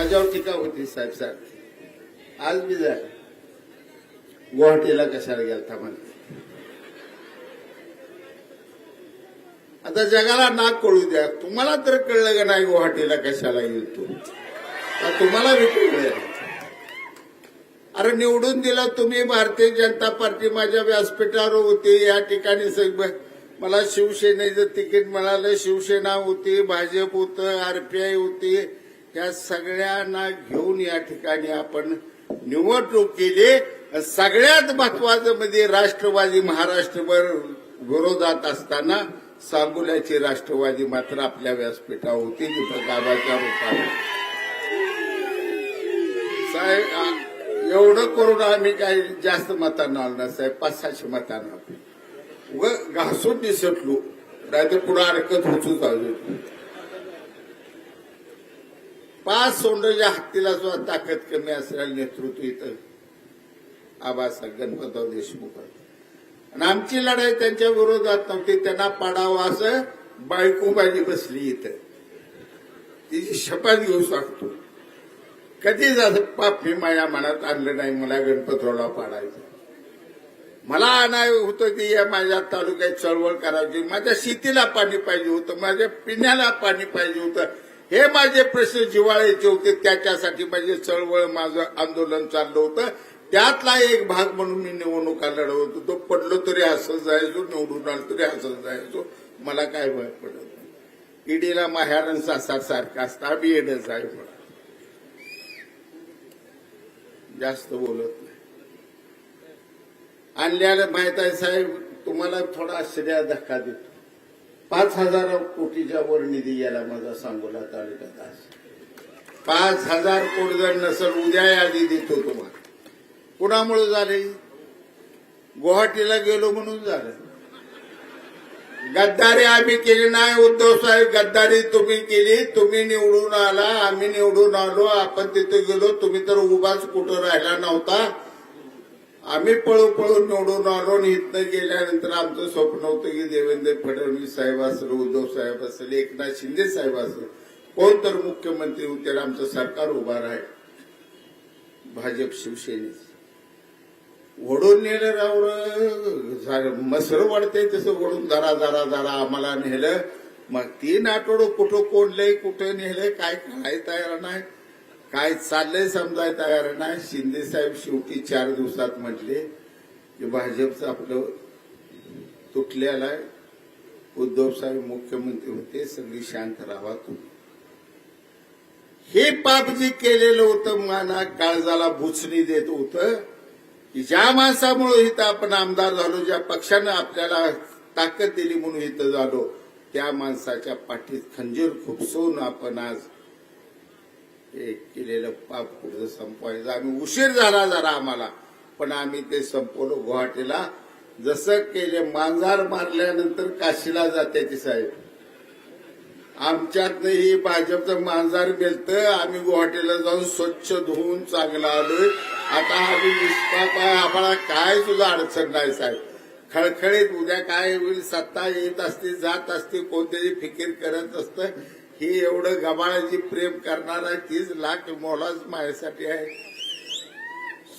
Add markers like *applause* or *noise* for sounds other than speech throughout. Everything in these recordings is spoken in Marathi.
माझ्यावर टीका होती साहेब साहेब. आज मी जा गुवाहाटीला कशाला गेलता म्हणते आता जगाला नाक कळू द्या. तुम्हाला तर कळलं का नाही गुवाहाटीला कशाला येईल तू? तुम्हाला बी अरे निवडून दिला तुम्ही भारतीय जनता पार्टी माझ्या व्यासपीठावर होती. या ठिकाणी मला शिवसेनेचं तिकीट मिळालं. शिवसेना होती भाजप होतं आरपीआय होती. त्या सगळ्यांना घेऊन या ठिकाणी आपण निवडणूक केली. सगळ्यात महत्वाचं म्हणजे राष्ट्रवादी महाराष्ट्रभर विरोधात असताना सांगोल्याची राष्ट्रवादी मात्र आपल्या व्यासपीठावर होती तिथं गावाच्या रूपाने साहेब एवढं करून आम्ही काही जास्त मतांना आलो ना साहेब पाच सहाशे मतांना व घासून निसटलो नाहीतर पुन्हा अडकत होतो चालू पाच सोंडच्या हत्तीला सुद्धा ताकद कमी असलेलं नेतृत्व इथं आबासाहेब गणपतराव देशमुख आणि आमची लढाई त्यांच्या विरोधात नव्हती त्यांना पाडावं असं बायको माझी बसली इथं. तिची शपथ घेऊ शकतो कधीच असं पाप मी माझ्या मनात आणलं नाही मला गणपतरावला पाडायचं. मला अनाय होतं की या माझ्या तालुक्यात चळवळ करायची माझ्या शेतीला पाणी पाहिजे होतं माझ्या पिण्याला पाणी पाहिजे होतं. हे माझे प्रश्न जिवाळ्याचे होते त्याच्यासाठी माझे चळवळ माझं आंदोलन चाललं होतं. त्यातला एक भाग म्हणून मी निवडणुका लढवत होतो. पडलो तरी असं जायचो निवडून आलो तरी असं जायचो. मला काय भय पडत नाही. ईडीला माह्यारण सासार सारखा असता. बी येणंच आहे मला जास्त बोलत नाही. आणल्याला माहीत आहे साहेब तुम्हाला थोडा आश्चर्य धक्का देतो. पाच हजार कोटीच्या वर निधी याला माझा सांगोला तालुक्यात आज पाच हजार कोटी जर नसल उद्या यादी देतो तुम्हाला. कुणामुळे झाले? गुवाहाटीला गेलो म्हणून झालं. गद्दारी आम्ही केली नाही उद्धव साहेब गद्दारी तुम्ही केली तुम्ही निवडून आला आम्ही निवडून आलो आपण तिथे गेलो तुम्ही तर उभाच कुठं राहिला नव्हता. आम्ही पळू पळून निवडून आलो आणि इथनं गेल्यानंतर आमचं स्वप्न होतं की देवेंद्र फडणवीस साहेब असेल उद्धव साहेब असेल एकनाथ शिंदे साहेब असेल कोण तर मुख्यमंत्री होते आमचं सरकार उभार आहे भाजप शिवसेनेचं. ओढून नेलं रावलं मसर वाढते तसं ओढून जरा जरा जरा आम्हाला नेलं. मग तीन आठवडं कुठं कोणलंय कुठं नेलंय काय काय तयार नाही. काय चाललंय समजाय तयार नाही? शिंदे साहेब शेवटी चार दिवसात म्हटले की भाजपचं आपलं तुटलेलं आहे. उद्धव साहेब मुख्यमंत्री होते सगळी शांत राहा तुम्ही. हे पाप जे केलेलं होतं माना काळजाला भुचणी देत होतं की ज्या माणसामुळे इथं आपण आमदार झालो ज्या पक्षानं आपल्याला ताकद दिली म्हणून इथं झालो त्या माणसाच्या पाठीत खंजीर खुपसून आपण आज केलेलं पाप कुठं संपवायचं. आम्ही उशीर झाला जरा आम्हाला पण आम्ही ते संपवलो गुवाहाटीला. जसं केले मांजार मारल्यानंतर काशीला जाते साहेब. आमच्यात ही भाजपचं मांजार गेलतं आम्ही गुवाहाटीला जाऊन स्वच्छ धुवून चांगला आलोय. आता आम्ही निष्पाप आहे आम्हाला काय सुद्धा अडचण नाही साहेब. खळखळीत उद्या काय होईल सत्ता येत असते जात असते कोणत्याही फिकीर करत असतं. ही एवढं गबाळाची प्रेम करणार आहे तीच लाख मोलाच माझ्यासाठी आहे.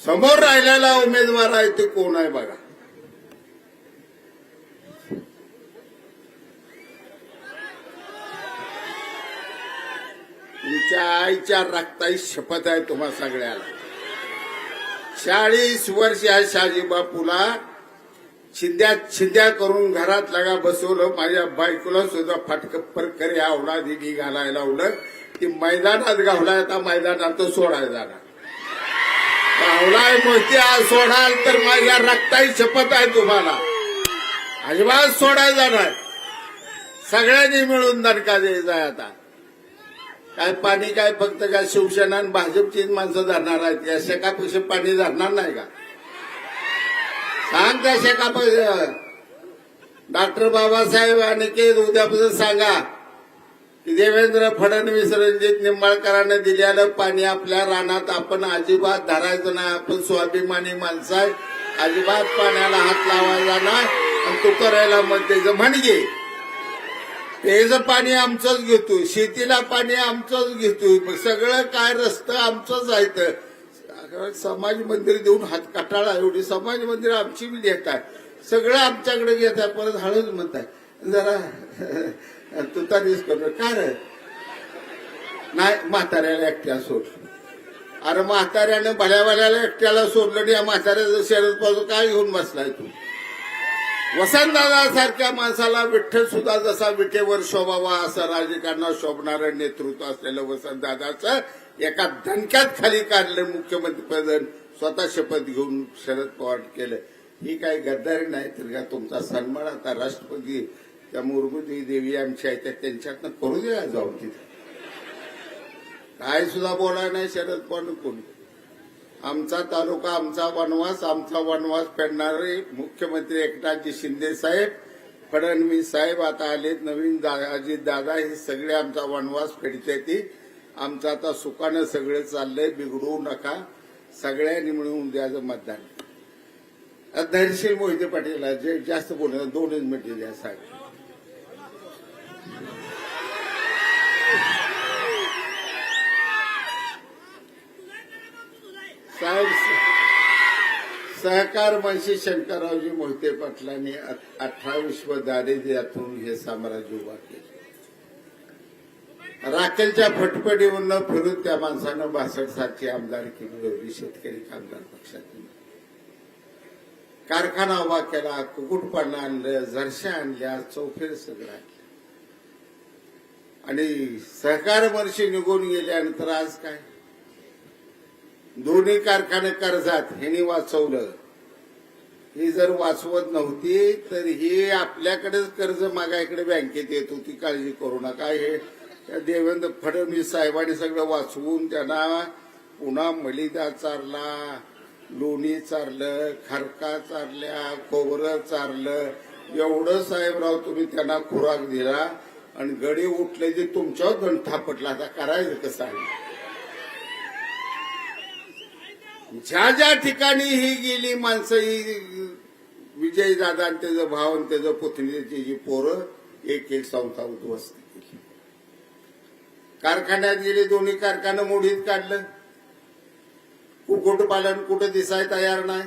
समोर राहिलेला उमेदवार आहे ते कोण आहे बघा. तुमच्या आईच्या रक्ताई शपथ आहे तुम्हा सगळ्याला. चाळीस वर्ष या शाजीबापूला. शिद्या छिंद्या करून घरात लगा बसवलं. माझ्या बायकोला सुद्धा फाटकप्पर करे आवडा दिली घालायला लावलं. ती मैदानात घावलाय आता मैदानात सोडायला जाणार. गावलाय मोठी आज सोडाल तर माझ्या रक्ताई शपथ आहे तुम्हाला. अजिबात सोडायला जाणार. सगळ्यांनी मिळून दणका द्यायचा आता. काय पाणी काय फक्त काय शिवसेना भाजपची भाजपचीच माणसं धरणार आहेत? या शेकापेक्षा पाणी धरणार नाही का? सांगता शेका डॉक्टर बाबासाहेब आणि के उद्यापासून सांगा की देवेंद्र फडणवीस रणजित निंबाळकरांना दिलेलं पाणी आपल्या रानात आपण अजिबात धरायचं नाही. आपण स्वाभिमानी माणसं आहे. अजिबात पाण्याला हात लावायला नाही. आणि तू करायला म्हणते म्हणजे तेच पाणी आमचंच घेतोय शेतीला पाणी आमचंच घेतोय सगळं काय रस्तं आमचंच आहे तर समाज मंदिर देऊन हात कटाळा एवढी समाज मंदिर आमची बी घेताय आहे सगळं आमच्याकडे घेत आहे परत हळूच म्हणताय. जरा *laughs* तुतारीच करतो. काय रे? नाही म्हाताऱ्याला एकट्या सोड. अरे म्हाताऱ्यानं भल्या भल्याला एकट्याला सोडलं आणि या म्हाताऱ्याचं शरदपासून काय घेऊन बसलाय तू? वसंतदादा सारख्या माणसाला विठ्ठल सुद्धा जसा विठेवर शोभावा असं राजकारणात शोभणारं नेतृत्व असलेलं वसंतदादाचं एका धनक्यात खाली काढलं मुख्यमंत्री पद स्वतः शपथ घेऊन शरद पवार केलं. ही काही गद्दारी नाही तर का तुमचा सन्मान आता राष्ट्रपती त्या मुर्मुदी देवी आमच्या आहेत त्या त्यांच्यातनं करू द्या जाऊन तिथे. काय सुद्धा बोला नाही शरद पवार कोणी. आमचा तालुका आमचा वनवास आमचा वनवास फेडणारे मुख्यमंत्री एकनाथजी शिंदे साहेब फडणवीस साहेब आता आलेत नवीन अजित दादा हे सगळे आमचा वनवास फेडते ती आमचं आता सुखानं सगळं चाललंय बिघडवू नका. सगळ्यांनी मिळून द्यायचं मतदान. धैर्यशील मोहिते पाटील जे जास्त बोलणार दोनच मिनिटे द्या साहेब. साहेब सहकार मंत्री शंकररावजी मोहिते पाटलांनी अठ्ठावीस व दारिद्र्यातून हे साम्राज्य उभा केलं. राखेलच्या फटफटीवरनं फिरून त्या माणसानं बासष्ट सालची आमदारकी मिळवली शेतकरी कामगार पक्षातून. कारखाना उभा केला कुकुटपानं आणलं झरशा आणल्या चौफेर सगळं आणलं. आणि सहकार वर्षी निघून गेल्यानंतर आज काय? दोन्ही कारखाने कर्जात ह्यानी वाचवलं. ही जर वाचवत नव्हती तर ही आपल्याकडेच कर्ज मागायकडे बँकेत येत होती. काळजी करू नका हे त्या देवेंद्र फडणवीस साहेबांनी सगळं वाचवून त्यांना पुन्हा मलिदा चारला लोणी चारलं खरका चारल्या खोबरं चारलं. एवढं साहेबराव तुम्ही त्यांना खुराक दिला आणि गडी उठले जे तुमच्यावर गण थापटला आता करायचं कसं आहे? ज्या ज्या ठिकाणी ही गेली माणसं ही विजयदादा आणि त्याचं भाव आणि त्याचं पुतणीची जी पोरं एक एक संस्था उद्ध्वस्त. कारखान्यात गेले दोन्ही कारखानं मोडीत काढलं. कुक्कुटपालन कुठं दिसाय तयार नाही.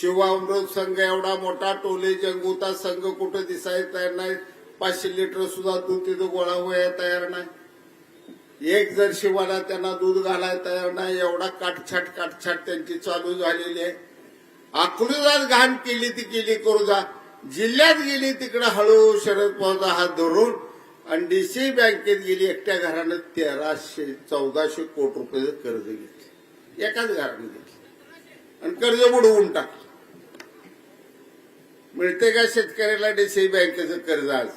शिवामृत संघ एवढा मोठा टोले जंगुता संघ कुठं दिसाय तयार नाही. पाचशे लिटर सुद्धा दूध तिथं गोळा व्हायला तयार नाही. एक जर शिवाला त्यांना दूध घालायला तयार नाही एवढा काटछाट काटछाट त्यांची चालू झालेली आहे. आकृदात घाण केली ती केली करू जा. जिल्ह्यात गेली तिकडे हळू शरद पवारचा हात धरून आणि डीसी बँकेत गेली एकट्या घरानं तेराशे चौदाशे कोटी रुपयाचं कर्ज घेतलं. एकाच घरानं घेतलं. आणि कर्ज बुडवून टाकलं. मिळते का शेतकऱ्याला डीसी बँकेचं कर्ज आज?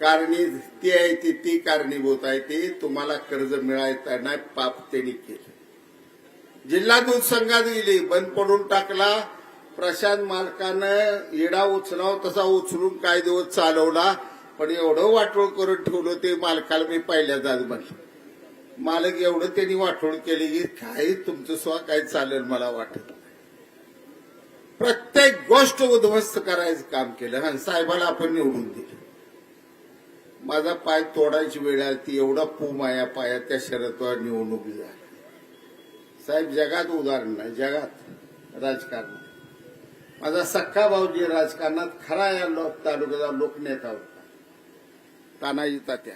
कारणी ती आहे ती ती कारणीभूत आहे ती. तुम्हाला कर्ज मिळायचं नाही पाप त्यांनी केलं. जिल्हा दूध संघात गेली बंद पडून टाकला. प्रशांत मालकानं येडा उचलाव तसा उचलून काही दिवस चालवला पण एवढं वाटोळ करून ठेवलं ते मालकाला मी पहिल्यांदाच म्हणलं मालक एवढं त्यांनी वाटोळ केली की काही तुमचं स्व काही चालेल मला वाटत प्रत्येक गोष्ट उद्ध्वस्त करायचं काम केलं आणि साहेबाला आपण निवडून दिलं. माझा पाय तोडायची वेळ आली ती एवढा पू माया पाया त्या शरदवर निवडणूक झाली साहेब जगात उदाहरण नाही जगात राजकारण. माझा सख्खा भाऊजी राजकारणात खरा या लोक तालुक्याचा लोकनेता होता. तानाजी तात्या.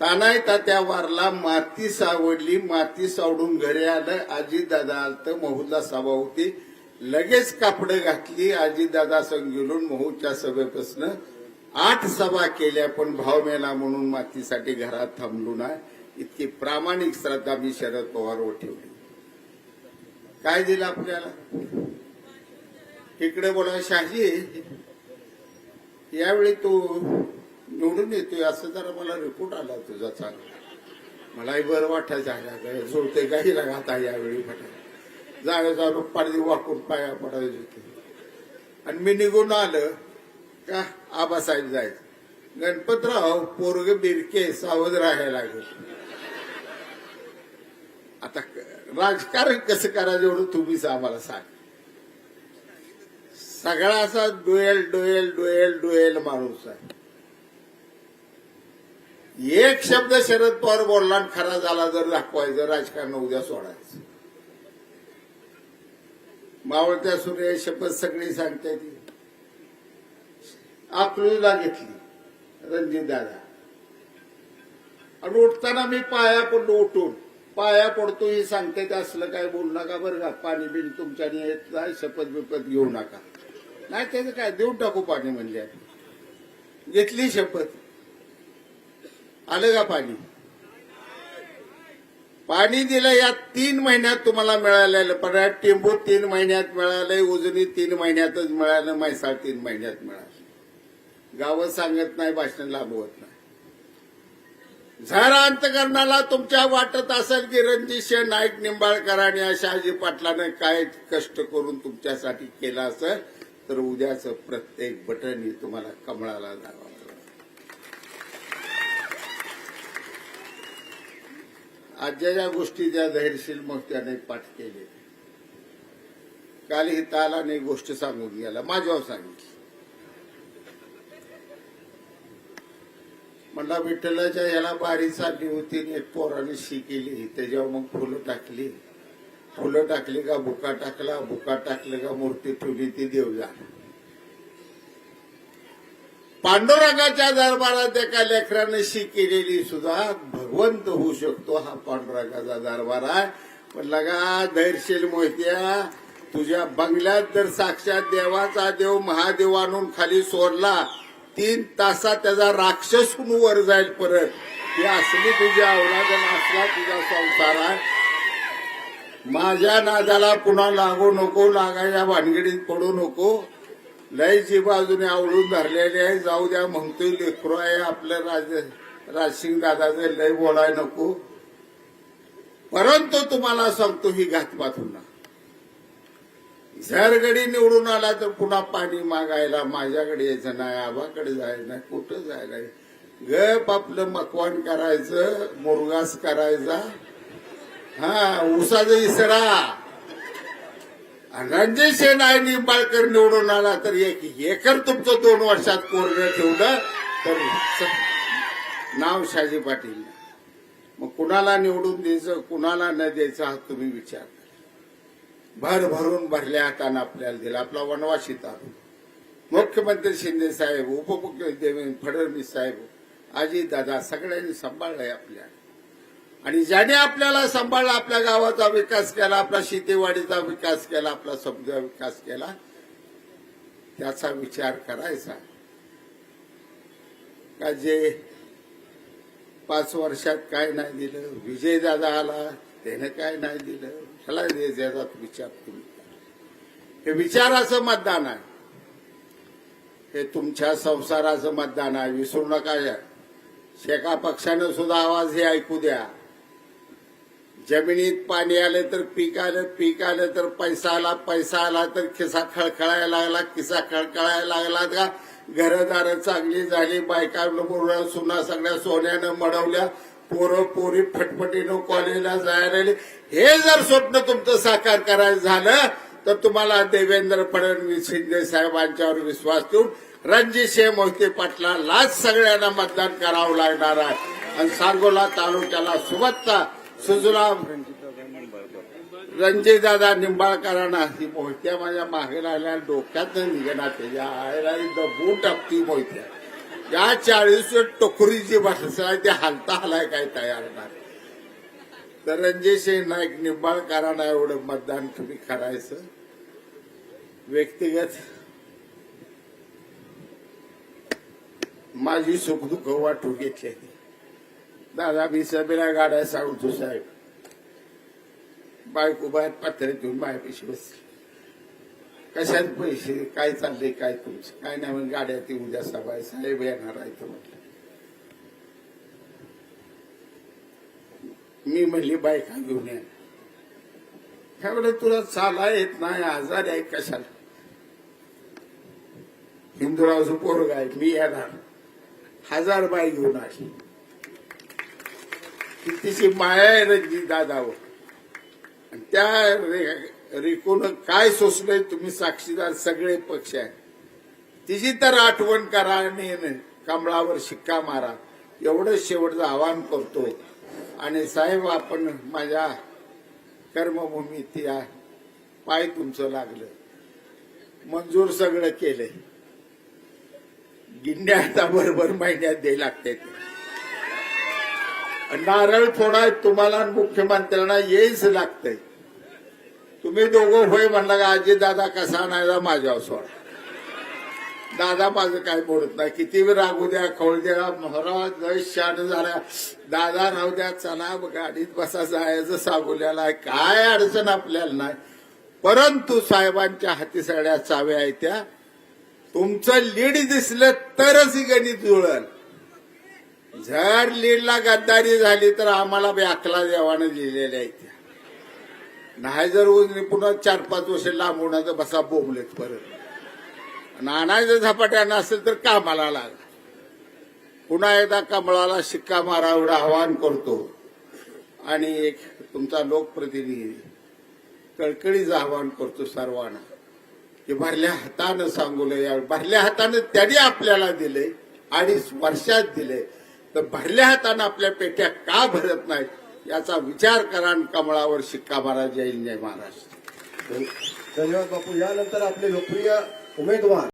तानाई तात्या वारला माती सावडली माती सावडून घरी आलं. आजी दादा आलत महूला सभा होती. लगेच कापडं घातली आजी दादा संग गेलून महूच्या सभेपासून आठ सभा केल्या पण भाव मेला म्हणून मातीसाठी घरात थांबलो ना इतकी प्रामाणिक श्रद्धा मी शरद पवारवर ठेवली. काय दिलं आपल्याला? इकडे बोला शहाजी यावेळी तू निवडून येतोय असं जरा मला रिपोर्ट आला तुझा चांगला. मलाही बरं वाटायचं आहे जोडते गाईला घाता यावेळी म्हटलं जागा जाऊन पाणी वाकून पाया पडायचे होते आणि मी निघून आलं का आबासाहेब जायचं. गणपतराव पोरग बिरके सावध राहायला लागेल. आता राजकारण कसं करायचं एवढं तुम्हीच आम्हाला सांग. सगळा असा डुएल डुएल डुएल डुएल माणूस आहे. एक शब्द शरद पवार बोलला खरा झाला जर दाखवायचं राजकारण उद्या सोडायचं. मावळत्या सूर्य शपथ सगळी सांगते ती. अकलूजला घेतली रणजित दादा. आणि उठताना मी पाया पडलो उठून. पाया पडतो ही सांगते ते असलं काय बोलू नका बरं का. पाणी बिन तुमच्याने येत नाही शपथ बिपत घेऊ नका. नाही त्याचं काय देऊन टाकू पाणी म्हणले. घेतली शपथ. आलं का पाणी? पाणी दिलं या तीन महिन्यात तुम्हाला मिळालेलं. पण टेंबू तीन महिन्यात मिळालंय उजनी तीन महिन्यातच मिळालं म्हैसाळ तीन महिन्यात मिळालं. गावं सांगत नाही भाषण लाभवत नाही. झरा अंतकरणाला तुमच्या वाटत असेल की रणजित नाईक निंबाळकरांनी आणि शहाजी पाटलानं काय कष्ट करून तुमच्यासाठी केलं असेल तर उद्याचं प्रत्येक बटन तुम्हाला कमळाला जावं आजच्या ज्या गोष्टी ज्या धैर्यशील त्याने पाठ केले. काल ही तालाने गोष्ट सांगून गेला. माझ्यावर सांगितली. म्हणला विठ्ठलाच्या याला बारी चालली होती एक पोराने शी केली. त्याच्यावर मग फुलं टाकली. फुलं टाकली का बुका टाकला बुका टाकलं का मूर्ती ठेवली ती देवजा पांडुरंगाच्या दरबारात एका लेकराने शी केलेली सुद्धा भगवंत होऊ शकतो हा पांडुरंगाचा दरबार आहे. पण लगा धैर्यशील मोहित्या तुझ्या बंगल्यात जर साक्षात देवाचा देव महादेव आणून खाली सोडला तीन तासात त्याचा राक्षस होऊन वर जाईल परत. ही असली तुझ्या अवलादन असला तुझा संसार आहे. माझ्या नादाला पुन्हा लागू नको लागायच्या भानगडीत पडू नको. लयची बाजूने आवडून धरलेली आहे. जाऊ द्या म्हणतोय लेकरू आहे आपलं राज राजसिंग दादाचं लय बोलाय नको. परंतु तुम्हाला सांगतो ही घातपात होणार झरगडी निवडून आला तर पुन्हा पाणी मागायला माझ्याकडे यायचं नाही आबाकडे जायचं नाही कुठं जायला? गप आपलं मकवान करायचं मुरगास करायचा. हा उसाचा इसरा आणि रणजित सेन आहे निंबाळकर निवडून आला तर एक एकर तुमचं दोन वर्षात कोरडं ठेवलं तर नाव शाजी पाटील. मग कुणाला निवडून द्यायचं कुणाला न द्यायचं हा तुम्ही विचार भर भरून भरल्या हातानं आपल्याला दिला. आपला वनवाशी तालू मुख्यमंत्री शिंदे साहेब उपमुख्यमंत्री देवेंद्र फडणवीस साहेब आजी दादा सगळ्यांनी सांभाळलंय आपल्या आणि ज्याने आपल्याला सांभाळला आपल्या गावाचा विकास केला आपला शेतीवाडीचा विकास केला आपला समजा विकास केला त्याचा विचार करायचा. का जे पाच वर्षात काय नाही दिलं विजय दादा आला त्याने काय नाही दिलं त्याला द्यायचा विचार तुम्ही हे विचाराचं मतदान आहे. हे तुमच्या संसाराचं मतदान आहे. विसरू नका या. शेका पक्षानं सुद्धा आवाज हे ऐकू द्या. जमिनीत पाणी आलं तर पीक आलं पीक आलं तर पैसा आला पैसा आला तर खिसा खळखळायला लागला खिसा खळखळायला लागला का? घरदार चांगली झाली बायका मुलं सुना सगळ्या सोन्यानं मडवल्या पोरं पोरी फटफटीनं कॉलेजला जायला राहिली हे जर स्वप्न तुमचं साकार करायचं झालं तर तुम्हाला देवेंद्र फडणवीस शिंदे साहेबांच्यावर विश्वास ठेवून रणजित सिंह मोहिते पाटलालाच सगळ्यांना मतदान करावं लागणार आहे. आणि सांगोला तालुक्याला सुबत्ता सुजलाम रणजितदादा निंबाळकरांना ती मोहित्या माझ्या मागे राहिल्या डोक्यात निघणार त्याच्या आईला दबून टाकती मोहित्या या चाळीस टोकरीची जी आहे ते हलता हलाय काय तयार नाही. तर रणजित सिंह नाईक निंबाळकरांना एवढं मतदान तुम्ही करायचं. व्यक्तिगत माझी सुखदुःख वाटू घेतली दादा मी सभेला गाड्या सांगतो साहेब. बायको बाहेर पत्रे घेऊन बाहेरपेशी बसली. कशात पैसे काय चाललंय काय तुमचं? काय नाही म्हणून गाड्या ती उद्या सभा साहेब येणार आहे तर म्हटलं. मी म्हणली बायका घेऊन ये. त्यामुळे तुला चाला येत नाही आजार आहे कशाला? हिंदुरावचं पोरग आहे मी येणार. हजार बाई घेऊन आली. तिची माया आहे रणजित दादावर. आणि त्या रे- रिकून काय सोसलंय तुम्ही साक्षीदार सगळे पक्ष आहे. तिची तर आठवण करा आणि कमळावर शिक्का मारा. एवढं शेवटचं आवाहन करतो. आणि साहेब आपण माझ्या कर्मभूमीत या पाय तुमचं लागलं. मंजूर सगळं केलंय. गिंड्या आता बरोबर महिन्यात द्यायला लागते नारळ फोडाय तुम्हाला मुख्यमंत्र्यांना येईच लागतंय. तुम्ही दोघं होय म्हणला का आजी दादा कसा आणायचा माझ्या सोडा. दादा माझं काय बोलत नाही. किती वेळ रागू द्या खवळ द्या. महाराज लय शान झाला दादा राहू द्या चला गाडीत बसा जायचं सांगोल्याला आहे. काय अडचण आपल्याला नाही. परंतु साहेबांच्या हाती सगळ्या चाव्या आहेत त्या. तुमचं लीड दिसलं तरच ही गणित जुळल. जर लीडला गद्दारी झाली तर आम्हाला व्याकला देवानं लिहिलेल्या आहेत त्या. नाही जर उजनी पुन्हा चार पाच वर्ष लांबवण्याचं बसा बोंबलेत परत. नानाचं झपाट्यानं असेल तर कामाला लागला पुन्हा एकदा कमळाला शिक्का मारा एवढं आवाहन करतो. आणि एक तुमचा लोकप्रतिनिधी कळकळीच आवाहन करतो सर्वांना की भरल्या हातानं सांगूलं या भरल्या हातानं त्यांनी आपल्याला दिले अडीच वर्षात दिले तर भरल्या हातानं आपल्या पेट्या का भरत नाहीत याचा विचार करा कमळावर शिक्का मारा जय हिंद, जय महाराष्ट्र. धन्यवाद बापू. यानंतर आपले लोकप्रिय उमेदवार.